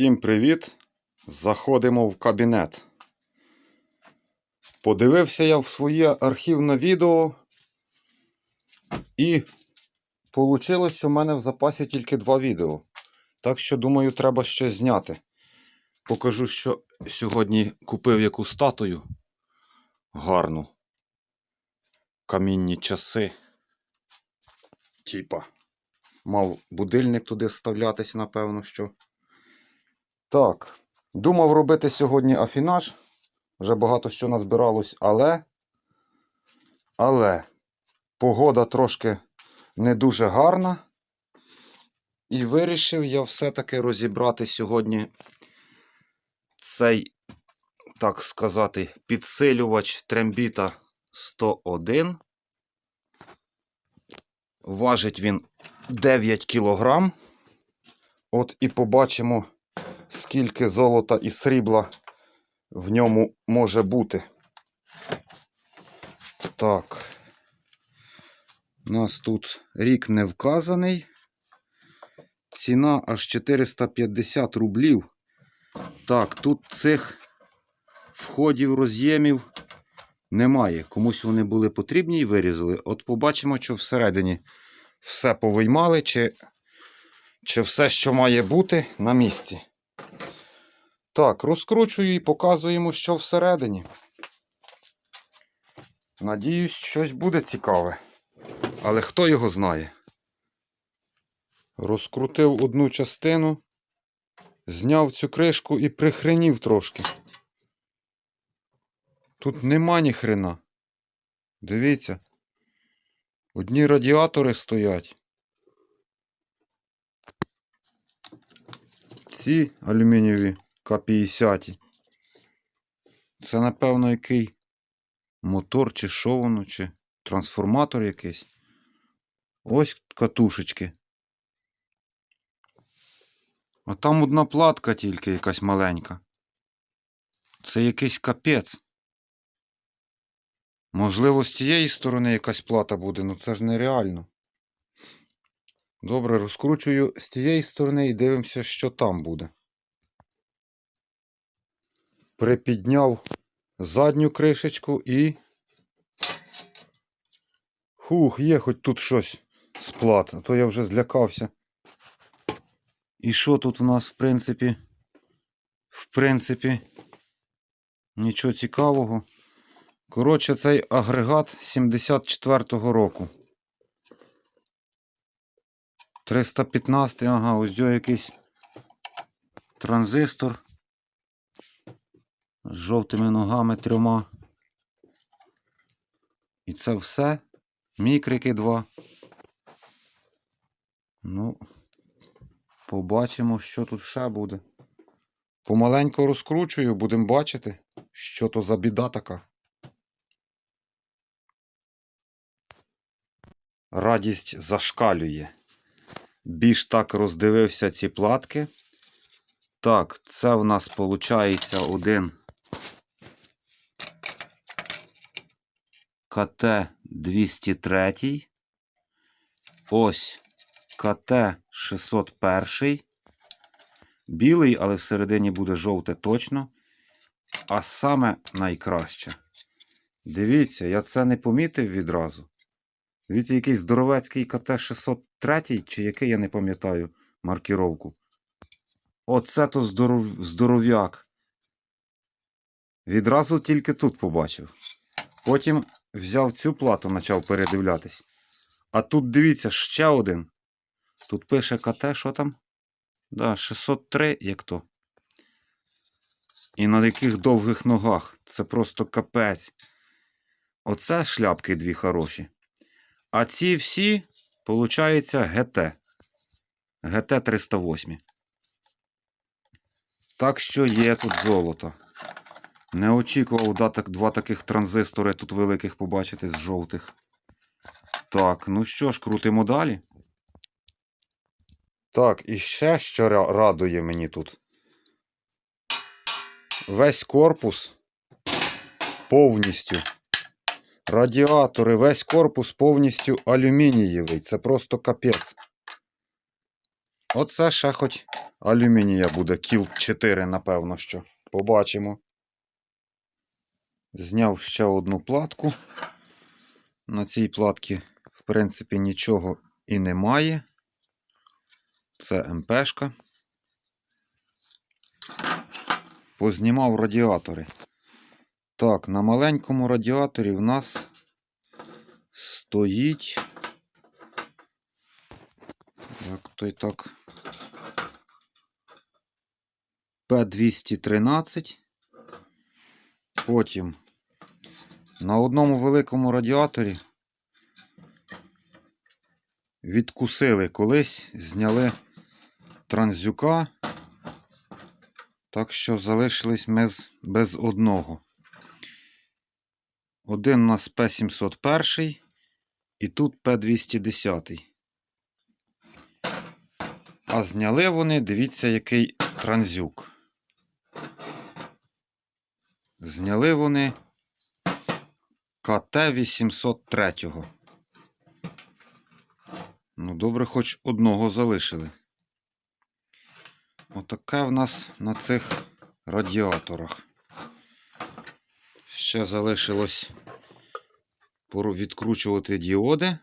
Всім привіт! Заходимо в кабінет. Подивився я в своє архівне відео і вийшло, що в мене в запасі тільки два відео. Так що, думаю, треба щось зняти. Покажу, що сьогодні купив яку статую гарну. Камінні часи. Типа. Мав будильник туди вставлятися, напевно, що. Так, думав робити сьогодні афінаж. Вже багато що назбиралось, але. Але погода трошки не дуже гарна. І вирішив я все-таки розібрати сьогодні цей, так сказати, підсилювач трембіта 101. Важить він 9 кілограм. От і побачимо, скільки золота і срібла в ньому може бути. Так. У нас тут рік не вказаний. Ціна аж 450 рублів. Так, тут цих входів, роз'ємів немає. Комусь вони були потрібні і вирізали. От побачимо, що всередині все повиймали, чи, чи все, що має бути, на місці. Так, розкручую і показуємо, що всередині. Надіюсь, щось буде цікаве. Але хто його знає? Розкрутив одну частину, зняв цю кришку і прихренів трошки. Тут нема ні хрена. Дивіться. Одні радіатори стоять. Ці алюмінієві К-50. Це, напевно, який мотор, чи що воно, чи трансформатор якийсь. Ось катушечки. А там одна платка тільки якась маленька. Це якийсь капець. Можливо, з тієї сторони якась плата буде, ну це ж нереально. Добре, розкручую з тієї сторони і дивимося, що там буде. Припідняв задню кришечку і. Хух, є хоч тут щось з плат, а то я вже злякався. І що тут у нас, в принципі? В принципі, нічого цікавого. Коротше, цей агрегат 74-го року. 315, ага, ось якийсь транзистор з жовтими ногами трьома. І це все. Мікрики два. Ну, побачимо, що тут ще буде. Помаленько розкручую, будемо бачити, що то за біда така. Радість зашкалює. Більш так роздивився ці платки. Так, це в нас виходить один КТ 203. Ось КТ 601. Білий, але всередині буде жовте точно. А саме найкраще. Дивіться, я це не помітив відразу. Дивіться, якийсь здоровецький КТ-603, чи який, я не пам'ятаю, маркіровку. Оце то здоров... здоров'як. Відразу тільки тут побачив. Потім взяв цю плату, почав передивлятись. А тут дивіться, ще один. Тут пише КТ, що там? Да, 603, як то. І на яких довгих ногах. Це просто капець. Оце шляпки дві хороші. А ці всі, виходить, ГТ. ГТ 308. Так що є тут золото. Не очікував два таких транзистори тут великих побачити з жовтих. Так, ну що ж, крутимо далі. Так, і ще що радує мені тут. Весь корпус повністю. Радіатори, весь корпус повністю алюмінієвий. Це просто капець. Оце ще хоч алюмінія буде, кіл 4, напевно, що. Побачимо. Зняв ще одну платку. На цій платці, в принципі, нічого і немає. Це МПшка. Познімав радіатори. Так, на маленькому радіаторі в нас стоїть. Як то й так. П213. Потім на одному великому радіаторі відкусили колись, зняли транзюка. Так що залишились ми без одного. Один у нас П701 і тут П210. А зняли вони, дивіться, який транзюк. Зняли вони КТ-803. Ну, добре, хоч одного залишили. Отаке в нас на цих радіаторах. Ще залишилось відкручувати діоди.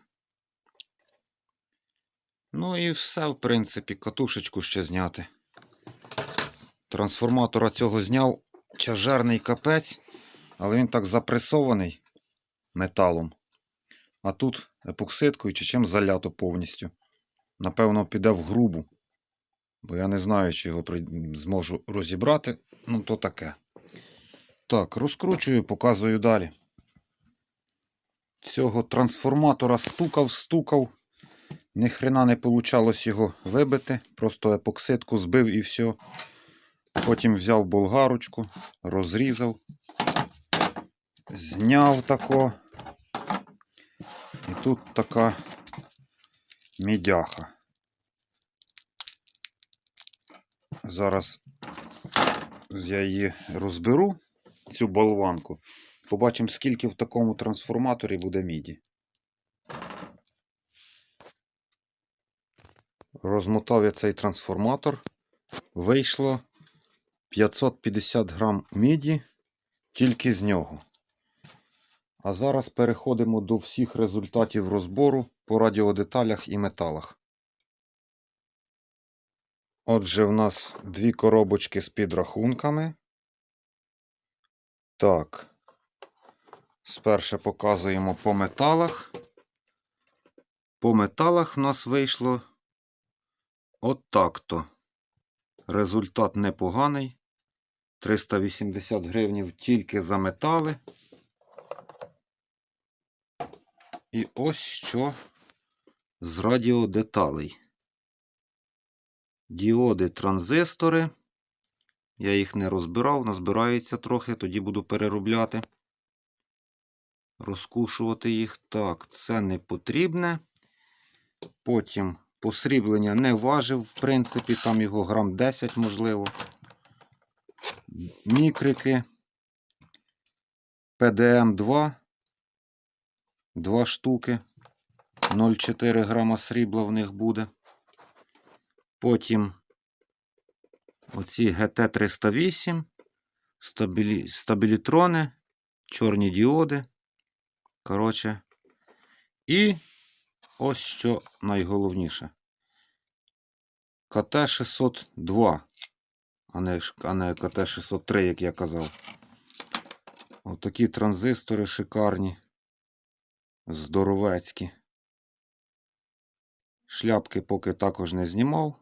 Ну і все, в принципі, катушечку ще зняти. Трансформатора цього зняв тяжерний капець, але він так запресований металом. А тут епоксидкою чи чим залято повністю. Напевно, піде в грубу. Бо я не знаю, чи його зможу розібрати. Ну, то таке. Так, розкручую, показую далі. Цього трансформатора стукав, стукав. Ні хрена не вийшло його вибити. Просто епоксидку збив і все. Потім взяв болгарочку, розрізав, зняв тако. І тут така мідяха. Зараз я її розберу, цю болванку. Побачимо, скільки в такому трансформаторі буде міді. Розмотав я цей трансформатор. Вийшло 550 грам міді тільки з нього. А зараз переходимо до всіх результатів розбору по радіодеталях і металах. Отже, в нас дві коробочки з підрахунками. Так. Сперше показуємо по металах. По металах в нас вийшло от так-то. Результат непоганий. 380 гривнів тільки за метали. І ось що з радіодеталей. Діоди, транзистори. Я їх не розбирав, назбираються трохи, тоді буду переробляти. Розкушувати їх. Так, це не потрібне. Потім посріблення не важив, в принципі, там його грам 10, можливо. Мікрики. PDM2. Два штуки. 0,4 грама срібла в них буде. Потім оці GT308, стабілі... стабілітрони, чорні діоди. Коротше. І ось що найголовніше. КТ-602, а не, а не КТ-603, як я казав. Отакі транзистори шикарні, здоровецькі. Шляпки поки також не знімав.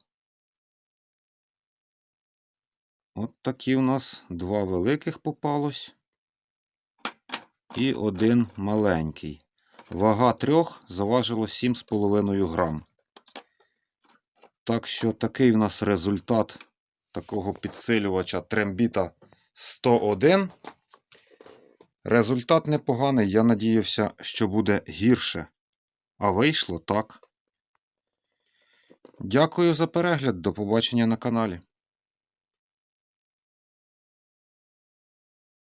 От такі у нас два великих попалось. І один маленький. Вага трьох заважило 7,5 грам. Так що такий в нас результат такого підсилювача трембіта 101. Результат непоганий. Я надіявся, що буде гірше. А вийшло так. Дякую за перегляд. До побачення на каналі.